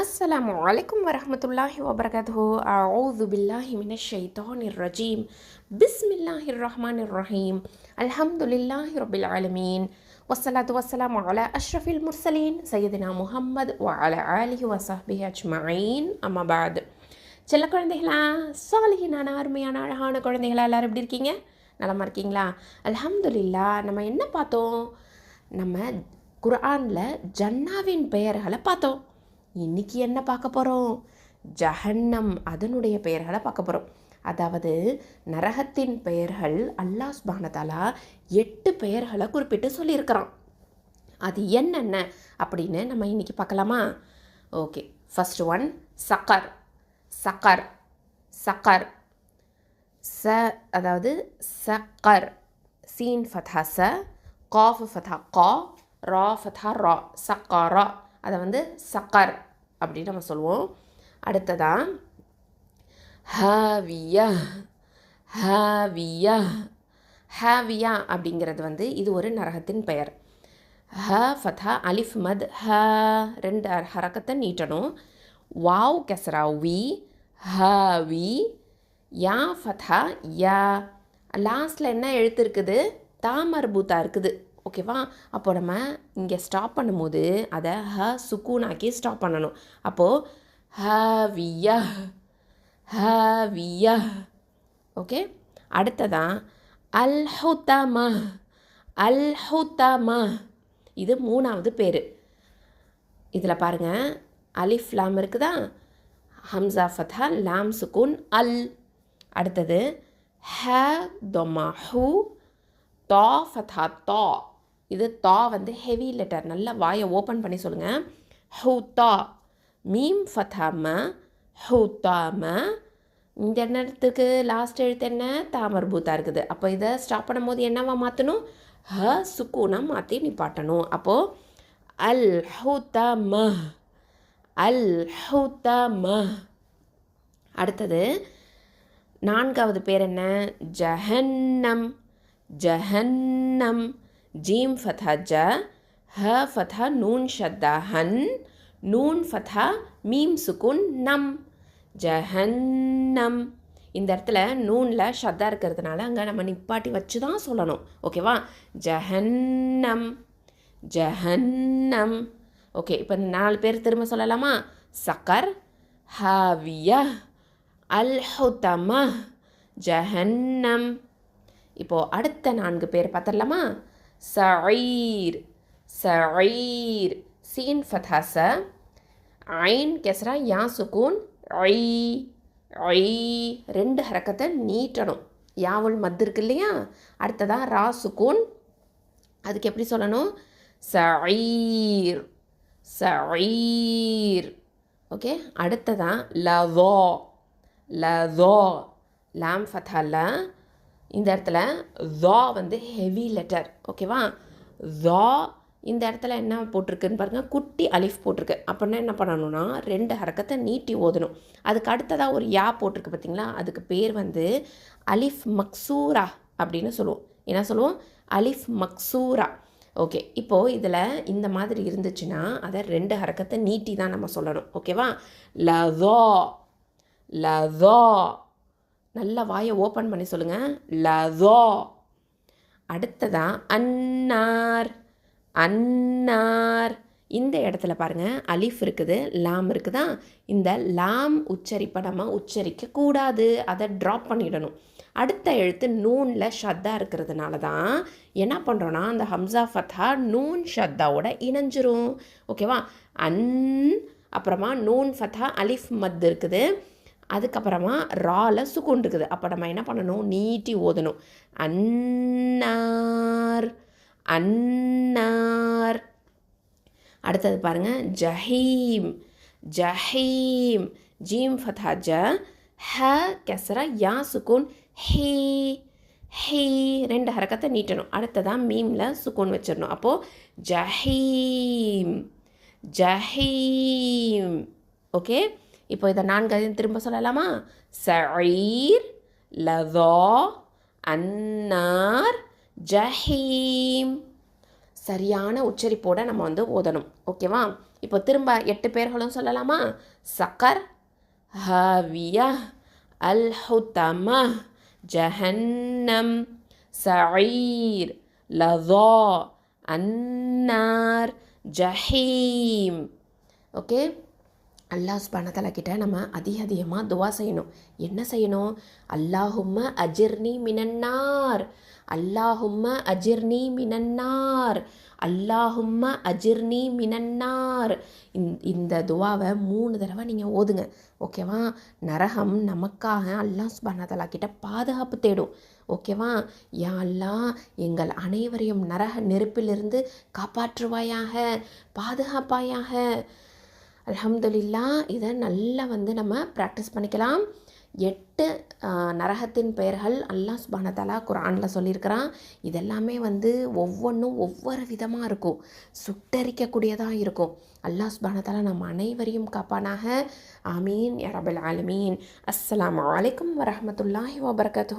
அஸ்லாம் வலைக்கம் வரமத்துல்லாஹி வபரகதோ அவுது பில்லாஹி மின ஷைத்தானிர் ரஜீம். பிஸ்மில்லாஹிர் ரஹ்மானிர் ரஹீம். அல்ஹம்துலில்லாஹி ரபில் ஆலமீன். வசலாத்து வசலாம் அலா அஷ்ரஃபில் முர்சலீன். சையதினா முஹம்மது வ அல அலிஹி வசஹபி அஜ்மாயின் அம்மாபாத் செல்ல குழந்தைகளா சாலிஹினான அருமையான அழகான குழந்தைகளா எல்லாரும் எப்படி இருக்கீங்க? நலமாக இருக்கீங்களா? அல்ஹம்துலில்லா நம்ம என்ன பார்த்தோம்? நம்ம குர்ஆனில் ஜன்னாவின் பெயர்களை பார்த்தோம். இன்னைக்கு என்ன பார்க்க போகிறோம் ஜஹன்னம் அதனுடைய பெயர்களை பார்க்க போகிறோம் அதாவது நரகத்தின் பெயர்கள் அல்லாஹ் சுபானதாலா எட்டு பெயர்களை குறிப்பிட்டு சொல்லியிருக்கிறான். அது என்னென்ன அப்படின்னு நம்ம இன்னைக்கு பார்க்கலாமா? ஓகே ஃபஸ்ட் ஒன் சக்கர். சக்கர் சக்கர். ச அதாவது சக்கர். சீன் ஃபதா ச. காஃப் ஃபதா கா. ரா ஃபதா ரா. சக்காரா. அதை வந்து சக்கர் அப்படின்னு நம்ம சொல்லுவோம். அடுத்ததான் ஹாவியா ஹாவியா. ஹாவியா அப்படிங்கிறது வந்து இது ஒரு நரகத்தின் பெயர். ஹ ஃபதா அலிஃப் மத் ஹ ரெண்டு ஹரக்கத்தை நீட்டணும். வாவ் கெசரா வி ஹாவி யா ஃபதா யா. லாஸ்ட்டில் என்ன எழுத்து இருக்குது? தாமர்பூத்தா இருக்குது. ஓகேவா? அப்போ நம்ம இங்கே ஸ்டாப் பண்ணும்போது அதை ஹ சுக்கூனாக்கி ஸ்டாப் பண்ணணும். அப்போது ஹ விய ஹ விய ஓகே? அடுத்ததான் அல் ஹுத்தமா அல் ஹுத்தமா இது மூணாவது பேர். இதில் பாருங்கள் அலிஃப் லாம் இருக்குதா? ஹம்சா ஃபதா லாம் சுக்கூன் அல். அடுத்தது ஹ தொமா ஹூ தா ஃபதா தா. இது தா வந்து ஹெவி லெட்டர் நல்லா வாயை ஓப்பன் பண்ணி சொல்லுங்கள் ஹூ தா மீம் ஃபதாம. ஹூ தா ம இந்த எண்ணத்துக்கு லாஸ்ட் எழுத்து என்ன? தாமர்பூத்தா இருக்குது. அப்போ இதை ஸ்டாப் பண்ணும்போது என்னவா மாற்றணும் ஹ சுக்கூனாக மாற்றி நிப்பாட்டணும். அப்போது அல் ஹூத்தம. அல் ஹூத்தம. அடுத்தது நான்காவது பேர் என்ன? ஜஹன்னம். ஜஹன்னம். ஜீம் ஃபதா ஜ ஹ ஃபதா நூன் ஷத்தா ஹன் நூன் ஃபதா மீம் சுக்குன் நம் ஜஹன்னம். இந்த இடத்துல நூனில் ஷத்தா இருக்கிறதுனால அங்கே நம்ம நிப்பாட்டி வச்சு தான் சொல்லணும். ஓகேவா? ஜஹன்னம். ஜஹன்னம். ஓகே இப்போ இந்த நாலு பேர் திரும்ப சொல்லலாமா? சக்கர் ஹாவிய அல் ஹுத்தமா ஜஹன்னம். இப்போது அடுத்த நான்கு பேர் பார்த்துடலாமா? சயீர் சயீர் சீன் ஃபதாச ஐன் கெசரா யா சுக்கூன் ஐ ஐ ரெண்டு ஹரக்கத்தை நீட்டணும் யாவுள் மத்து இருக்கு இல்லையா அடுத்ததாக ரா சுக்கூன் அதுக்கு எப்படி சொல்லணும் சயீர் சயீர் ஓகே அடுத்ததான் லவோ லவோ லாம் ஃபதால இந்த இடத்துல ஜா வந்து ஹெவி லெட்டர் ஓகேவா ஜா இந்த இடத்துல என்ன போட்டிருக்குன்னு பாருங்கள் குட்டி அலிஃப் போட்டிருக்கு. அப்படின்னா என்ன பண்ணணும்னா ரெண்டு ஹரக்கத்தை நீட்டி ஓதணும். அதுக்கு அடுத்ததாக ஒரு யா போட்டிருக்கு பார்த்தீங்களா அதுக்கு பேர் வந்து அலிஃப் மக்சூரா அப்படின்னு சொல்லுவோம். என்ன சொல்லுவோம்? அலிஃப் மக்சூரா. ஓகே இப்போது இதில் இந்த மாதிரி இருந்துச்சுன்னா அதை ரெண்டு ஹரக்கத்தை நீட்டி தான் நம்ம சொல்லணும். ஓகேவா லதோ லதோ நல்ல வாயை ஓப்பன் பண்ணி சொல்லுங்கள் லதோ. அடுத்ததான் அன்னார். அன்னார். இந்த இடத்துல பாருங்கள் அலிஃப் இருக்குது லாம் இருக்குதா? இந்த லாம் உச்சரிப்பை நம்ம உச்சரிக்கக்கூடாது. அதை ட்ராப் பண்ணிடணும். அடுத்த எழுத்து நூனில் ஷத்தா இருக்கிறதுனால தான் என்ன பண்ணுறோன்னா அந்த ஹம்சா ஃபத்தா நூன் ஷத்தாவோட இணைஞ்சிரும். ஓகேவா? அன் அப்புறமா நூன் ஃபத்தா அலிஃப் மத் இருக்குது. அதுக்கப்புறமா ரால சுக்குன் இருக்குது அப்போ நம்ம என்ன பண்ணணும்? நீட்டி ஓதணும். அன்னார் அன்னார். அடுத்தது பாருங்கள் ஜஹீம் ஜஹீம். ஜீம் ஃபதா ஜ ஹ கெசரா யா சுக்கூன் ஹே ஹே. ரெண்டு ஹரக்கத்தை நீட்டணும். அடுத்ததான் மீமில் சுக்கூன் வச்சிடணும். அப்போது ஜஹீம் ஜஹீம். ஓகே? இப்போ இதை நான்கு திரும்ப சொல்லலாமா? சயீர் லதா அன்னார் ஜஹீம். சரியான உச்சரிப்போடு நம்ம வந்து ஓதணும். ஓகேவா? இப்போ திரும்ப எட்டு பேர்களும் சொல்லலாமா? சக்கர் ஹவியா அல் ஹுத்தம ஜஹன்னம் சயீர் லதா அன்னார் ஜஹீம். ஓகே? அல்லாஹ் சுபானத்தலா கிட்ட நம்ம அதிக அதிகமாக துவா செய்யணும். என்ன செய்யணும்? அல்லாஹும்ம அஜிர்னி மினன்னார். அல்லாஹும்ம அஜிர்னி மினன்னார். அல்லாஹும்ம அஜிர்னி மினன்னார். இந்த துவாவை மூணு தடவை நீங்கள் ஓதுங்க. ஓகேவா? நரகம் நமக்காக அல்லாஹ் சுபானத்தலா கிட்ட பாதுகாப்பு தேடும். ஓகேவா? யா அல்லாஹ் எங்கள் அனைவரையும் நரக நெருப்பிலிருந்து காப்பாற்றுவாயாக பாதுகாப்பாயாக. அலமதுல்லா இதை நல்லா வந்து நம்ம ப்ராக்டிஸ் பண்ணிக்கலாம். எட்டு நரகத்தின் பெயர்கள் அல்லாஹ் சுபானத்தாலா குரானில் சொல்லியிருக்கிறான். இதெல்லாமே வந்து ஒவ்வொன்றும் ஒவ்வொரு விதமாக இருக்கும். சுட்டரிக்கக்கூடியதாக இருக்கும். அல்லாஹ் சுபானத்தாலா நம்ம அனைவரையும் காப்பானாக. ஆமீன். யா ஆலமீன். அஸ்லாம் வலைக்கம் வரமத்துல்லாஹி வபர்கத்து